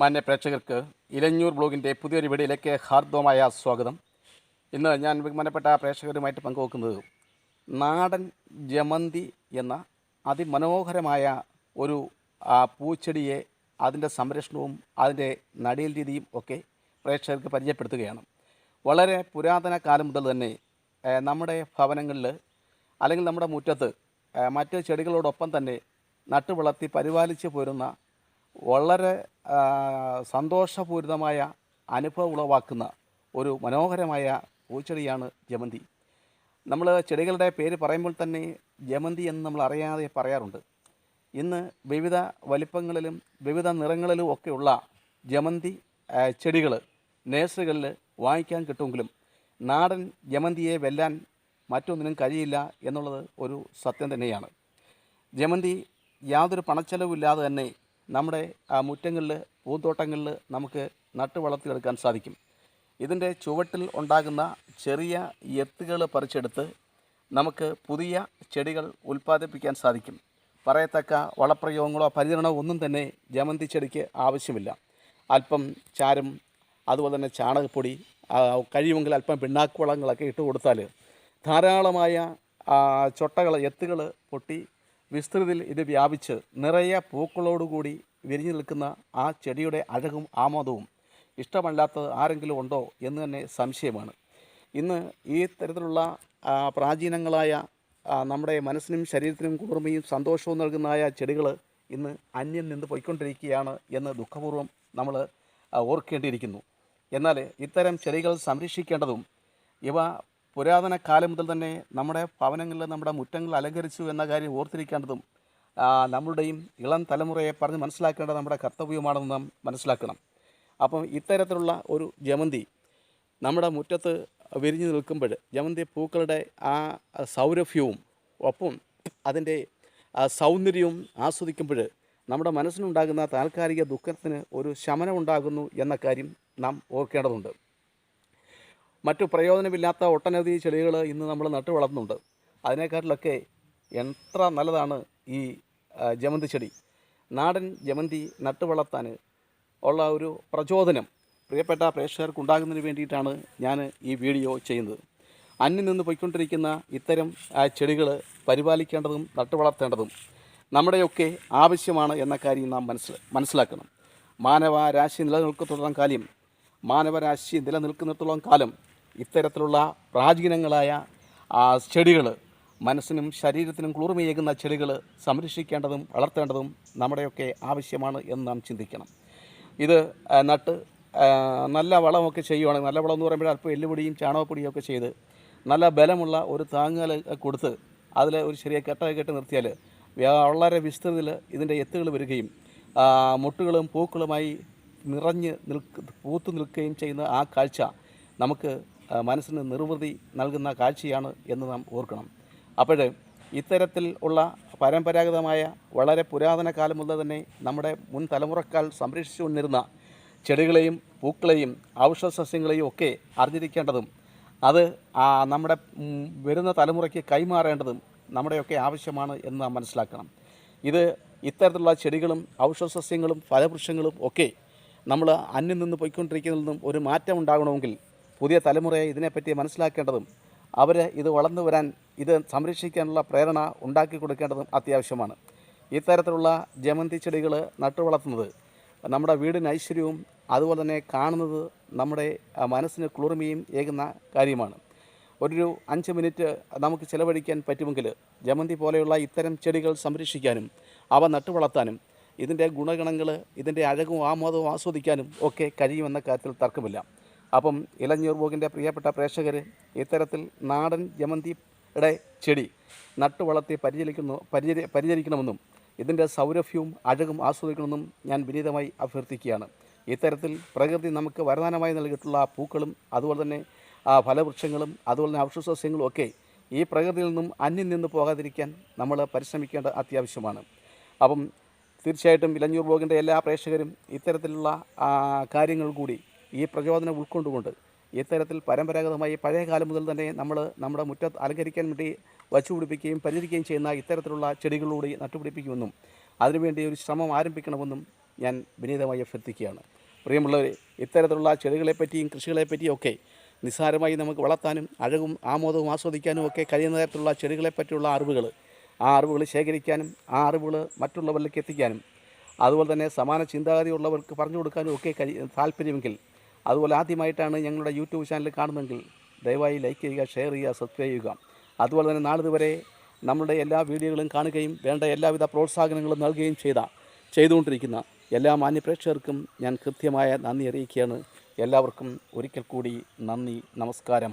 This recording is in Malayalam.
മാന്യ പ്രേക്ഷകർക്ക് ഇലഞ്ഞൂർ ബ്ലോഗിന്റെ പുതിയൊരു വീഡിയോയിലേക്ക് ഹാർദവമായ സ്വാഗതം. ഇന്ന് ഞാൻ ബഹുമാനപ്പെട്ട പ്രേക്ഷകരുമായിട്ട് പങ്കുവെക്കുന്നത് നാടൻ ജമന്തി എന്ന അതിമനോഹരമായ ഒരു പൂച്ചെടിയെ അതിന്റെ സംരക്ഷണവും അതിന്റെ നടീൽ രീതിയും ഒക്കെ പ്രേക്ഷകർക്ക് പരിചയപ്പെടുത്തുകയാണ്. വളരെ പുരാതന കാലം മുതൽ തന്നെ നമ്മുടെ ഭവനങ്ങളിൽ അല്ലെങ്കിൽ നമ്മുടെ മുറ്റത്ത് മറ്റ് ചെടികളോടൊപ്പം തന്നെ നട്ടുവളർത്തി പരിപാലിച്ച് പോരുന്ന വളരെ സന്തോഷപൂരിതമായ അനുഭവം ഉളവാക്കുന്ന ഒരു മനോഹരമായ പൂച്ചെടിയാണ് ജമന്തി. നമ്മൾ ചെടികളുടെ പേര് പറയുമ്പോൾ തന്നെ ജമന്തി എന്ന് നമ്മൾ അറിയാതെ പറയാറുണ്ട്. ഇന്ന് വിവിധ വലിപ്പങ്ങളിലും വിവിധ നിറങ്ങളിലും ഒക്കെയുള്ള ജമന്തി ചെടികൾ നേഴ്സറികളിൽ വാങ്ങിക്കാൻ കിട്ടുമെങ്കിലും നാടൻ ജമന്തിയെ വെല്ലാൻ മറ്റൊന്നിനും കഴിയില്ല എന്നുള്ളത് ഒരു സത്യം തന്നെയാണ്. ജമന്തി യാതൊരു പണച്ചെലവില്ലാതെ തന്നെ നമ്മുടെ ആ, മുറ്റങ്ങളിൽ പൂന്തോട്ടങ്ങളിൽ നമുക്ക് നട്ട് വളർത്തിയെടുക്കാൻ സാധിക്കും. ഇതിന്റെ ചുവട്ടിൽ ഉണ്ടാകുന്ന ചെറിയ എത്തുകൾ പറിച്ചെടുത്ത് നമുക്ക് പുതിയ ചെടികൾ ഉൽപ്പാദിപ്പിക്കാൻ സാധിക്കും. പറയത്തക്ക വളപ്രയോഗങ്ങളോ പരിചരണമോ ഒന്നും തന്നെ ജമന്തി ചെടിക്ക് ആവശ്യമില്ല. അല്പം ചാരം അതുപോലെ തന്നെ ചാണകപ്പൊടി കഴിയുമെങ്കിൽ അല്പം പിണ്ണാക്കുവളങ്ങളൊക്കെ ഇട്ട് കൊടുത്താൽ ധാരാളമായ ചൊട്ടകൾ എത്തുകൾ പൊട്ടി വിസ്തൃതിയിൽ ഇത് വ്യാപിച്ച് നിറയെ പൂക്കളോടുകൂടി വിരിഞ്ഞു നിൽക്കുന്ന ആ ചെടിയുടെ അഴകും ആമോദവും ഇഷ്ടമല്ലാത്തത് ആരെങ്കിലും ഉണ്ടോ എന്ന് തന്നെ സംശയമാണ്. ഇന്ന് ഈ തരത്തിലുള്ള പ്രാചീനങ്ങളായ നമ്മുടെ മനസ്സിനും ശരീരത്തിനും കുളിർമയും സന്തോഷവും നൽകുന്നതായ ചെടികൾ ഇന്ന് അന്യം നിന്ന് പോയിക്കൊണ്ടിരിക്കുകയാണ് എന്ന് ദുഃഖപൂർവം നമ്മൾ ഓർക്കേണ്ടിയിരിക്കുന്നു. എന്നാൽ ഇത്തരം ചെടികൾ സംരക്ഷിക്കേണ്ടതും ഇവ പുരാതന കാലം മുതൽ തന്നെ നമ്മുടെ ഭവനങ്ങളിൽ നമ്മുടെ മുറ്റങ്ങൾ അലങ്കരിച്ചു എന്ന കാര്യം ഓർത്തിരിക്കേണ്ടതും നമ്മളുടെയും ഇളം തലമുറയെ പറഞ്ഞ് മനസ്സിലാക്കേണ്ടത് നമ്മുടെ കർത്തവ്യമാണെന്ന് നാം മനസ്സിലാക്കണം. അപ്പം ഇത്തരത്തിലുള്ള ഒരു ജമന്തി നമ്മുടെ മുറ്റത്ത് വിരിഞ്ഞു നിൽക്കുമ്പോൾ ജമന്തി പൂക്കളുടെ ആ സൗരഭ്യവും ഒപ്പം അതിന്റെ സൗന്ദര്യവും ആസ്വദിക്കുമ്പോൾ നമ്മുടെ മനസ്സിനുണ്ടാകുന്ന താൽക്കാലിക ദുഃഖത്തിന് ഒരു ശമനം ഉണ്ടാകുന്നു എന്ന കാര്യം നാം ഓർക്കേണ്ടതുണ്ട്. മറ്റു പ്രയോജനമില്ലാത്ത ഒട്ടനവധി ചെടികൾ ഇന്ന് നമ്മൾ നട്ടു വളർത്തുന്നുണ്ട്. അതിനേക്കാട്ടിലൊക്കെ എത്ര നല്ലതാണ് ഈ ജമന്തി ചെടി? നാടൻ ജമന്തി നട്ടു വളർത്താൻ ഉള്ള ഒരു പ്രചോദനം പ്രിയപ്പെട്ട പ്രേക്ഷകർക്ക് ഉണ്ടാകുന്നതിന് വേണ്ടിയിട്ടാണ് ഞാൻ ഈ വീഡിയോ ചെയ്യുന്നത്. അന്യം നിന്ന് പോയിക്കൊണ്ടിരിക്കുന്ന ഇത്തരം ചെടികൾ പരിപാലിക്കേണ്ടതും നട്ടു വളർത്തേണ്ടതും നമ്മുടെയൊക്കെ ആവശ്യമാണ് എന്ന കാര്യം നാം മനസ്സിൽ മനസ്സിലാക്കണം. മാനവരാശി നിലനിൽക്കത്തോളം കാലം മാനവരാശി നിലനിൽക്കുന്നിടത്തോളം കാലം ഇത്തരത്തിലുള്ള പ്രാചീനങ്ങളായ ചെടികൾ മനസ്സിനും ശരീരത്തിനും കുളിർമയേകുന്ന ചെടികൾ സംരക്ഷിക്കേണ്ടതും വളർത്തേണ്ടതും നമ്മുടെയൊക്കെ ആവശ്യമാണ് എന്ന് നാം ചിന്തിക്കണം. ഇത് നട്ട് നല്ല വളമൊക്കെ ചെയ്യുവാണെങ്കിൽ നല്ല വളം എന്ന് പറയുമ്പോൾ അല്പം എല്ലുപൊടിയും ചാണകപ്പൊടിയും ഒക്കെ ചെയ്ത് നല്ല ബലമുള്ള ഒരു താങ്ങൽ കൊടുത്ത് അതിൽ ഒരു ചെറിയ കെട്ടൊക്കെ കെട്ടി നിർത്തിയാൽ വളരെ വിസ്തൃതിയിൽ ഇതിന്റെ എത്തുകൾ വരികയും മുട്ടുകളും പൂക്കളുമായി നിറഞ്ഞ് നിൽക്ക് പൂത്തു നിൽക്കുകയും ചെയ്യുന്ന ആ കാഴ്ച നമുക്ക് മനസ്സിന് നിർവൃതി നൽകുന്ന കാഴ്ചയാണ് എന്ന് നാം ഓർക്കണം. അപ്പോൾ ഇത്തരത്തിൽ ഉള്ള പരമ്പരാഗതമായ വളരെ പുരാതന കാലം മുതൽ തന്നെ നമ്മുടെ മുൻ തലമുറക്കാൽ സംരക്ഷിച്ചു കൊണ്ടിരുന്ന ചെടികളെയും പൂക്കളെയും ഔഷധ സസ്യങ്ങളെയും ഒക്കെ അറിഞ്ഞിരിക്കേണ്ടതും അത് നമ്മുടെ വരുന്ന തലമുറയ്ക്ക് കൈമാറേണ്ടതും നമ്മുടെയൊക്കെ ആവശ്യമാണ് എന്ന് നാം മനസ്സിലാക്കണം. ഇത് ഇത്തരത്തിലുള്ള ചെടികളും ഔഷധ സസ്യങ്ങളും ഫലവൃക്ഷങ്ങളും ഒക്കെ നമ്മൾ അന്യം നിന്ന് പോയിക്കൊണ്ടിരിക്കുന്നതിൽ നിന്നും ഒരു മാറ്റം ഉണ്ടാകണമെങ്കിൽ പുതിയ തലമുറയെ ഇതിനെപ്പറ്റി മനസ്സിലാക്കേണ്ടതും അവർ ഇത് വളർന്നു വരാൻ ഇത് സംരക്ഷിക്കാനുള്ള പ്രേരണ ഉണ്ടാക്കി കൊടുക്കേണ്ടതും അത്യാവശ്യമാണ്. ഇത്തരത്തിലുള്ള ജമന്തി ചെടികൾ നട്ടുവളർത്തുന്നത് നമ്മുടെ വീടിന് ഐശ്വര്യവും അതുപോലെ തന്നെ കാണുന്നത് നമ്മുടെ മനസ്സിന് കുളിർമയും ഏകുന്ന കാര്യമാണ്. ഒരു അഞ്ച് മിനിറ്റ് നമുക്ക് ചിലവഴിക്കാൻ പറ്റുമെങ്കിൽ ജമന്തി പോലെയുള്ള ഇത്തരം ചെടികൾ സംരക്ഷിക്കാനും അവ നട്ടുവളർത്താനും ഇതിന്റെ ഗുണഗണങ്ങൾ ഇതിന്റെ അഴകും ആമോദവും ആസ്വദിക്കാനും ഒക്കെ കഴിയുമെന്ന കാര്യത്തിൽ തർക്കമില്ല. അപ്പം ഇലഞ്ഞൂർ ബോഗിന്റെ പ്രിയപ്പെട്ട പ്രേക്ഷകർ ഇത്തരത്തിൽ നാടൻ ജമന്തിയുടെ ചെടി നട്ടു വളർത്തി പരിചരിക്കുന്നു പരിചരി പരിചരിക്കണമെന്നും ഇതിന്റെ സൗരഭ്യവും അഴകും ആസ്വദിക്കണമെന്നും ഞാൻ വിനീതമായി അഭ്യർത്ഥിക്കുകയാണ്. ഇത്തരത്തിൽ പ്രകൃതി നമുക്ക് വരദാനമായി നൽകിയിട്ടുള്ള പൂക്കളും അതുപോലെ തന്നെ ആ, ഫലവൃക്ഷങ്ങളും അതുപോലെ തന്നെ ഔഷധസസ്യങ്ങളും ഒക്കെ ഈ പ്രകൃതിയിൽ നിന്നും അന്യം നിന്ന് പോകാതിരിക്കാൻ നമ്മൾ പരിശ്രമിക്കേണ്ട അത്യാവശ്യമാണ്. അപ്പം തീർച്ചയായിട്ടും ഇലഞ്ഞൂർ ബ്ലോഗിന്റെ എല്ലാ പ്രേക്ഷകരും ഇത്തരത്തിലുള്ള കാര്യങ്ങൾ കൂടി ഈ പ്രചോദനം ഉൾക്കൊണ്ടുകൊണ്ട് ഇത്തരത്തിൽ പരമ്പരാഗതമായി പഴയ കാലം മുതൽ തന്നെ നമ്മൾ നമ്മുടെ മുറ്റത്ത് അലങ്കരിക്കാൻ വേണ്ടി വച്ചുപിടിപ്പിക്കുകയും പരിചരിക്കുകയും ചെയ്യുന്ന ഇത്തരത്തിലുള്ള ചെടികളിലൂടെ നട്ടുപിടിപ്പിക്കുമെന്നും അതിനുവേണ്ടി ഒരു ശ്രമം ആരംഭിക്കണമെന്നും ഞാൻ വിനീതമായി അഭ്യർത്ഥിക്കുകയാണ്. പ്രിയമുള്ളവരെ ഇത്തരത്തിലുള്ള ചെടികളെപ്പറ്റിയും കൃഷികളെപ്പറ്റിയും ഒക്കെ നിസ്സാരമായി നമുക്ക് വളർത്താനും അഴകും ആമോദവും ആസ്വദിക്കാനും ഒക്കെ കഴിയുന്ന തരത്തിലുള്ള ചെടികളെപ്പറ്റിയുള്ള അറിവുകൾ ആ അറിവുകൾ ശേഖരിക്കാനും ആ അറിവുകൾ മറ്റുള്ളവരിലേക്ക് എത്തിക്കാനും അതുപോലെ തന്നെ സമാന ചിന്താഗതിയുള്ളവർക്ക് പറഞ്ഞു കൊടുക്കാനും ഒക്കെ കഴി താല്പര്യമെങ്കിൽ അതുപോലെ ആദ്യമായിട്ടാണ് ഞങ്ങളുടെ യൂട്യൂബ് ചാനൽ കാണുന്നതെങ്കിൽ ദയവായി ലൈക്ക് ചെയ്യുക ഷെയർ ചെയ്യുക സബ്സ്ക്രൈബ് ചെയ്യുക. അതുപോലെ തന്നെ നാളിതുവരെ നമ്മളുടെ എല്ലാ വീഡിയോകളും കാണുകയും വേണ്ട എല്ലാവിധ പ്രോത്സാഹനങ്ങളും നൽകുകയും ചെയ്ത ചെയ്തുകൊണ്ടിരിക്കുന്ന എല്ലാ മാന്യപ്രേക്ഷകർക്കും ഞാൻ കൃത്യമായ നന്ദി അറിയിക്കുകയാണ്. എല്ലാവർക്കും ഒരിക്കൽ കൂടി നന്ദി നമസ്കാരം.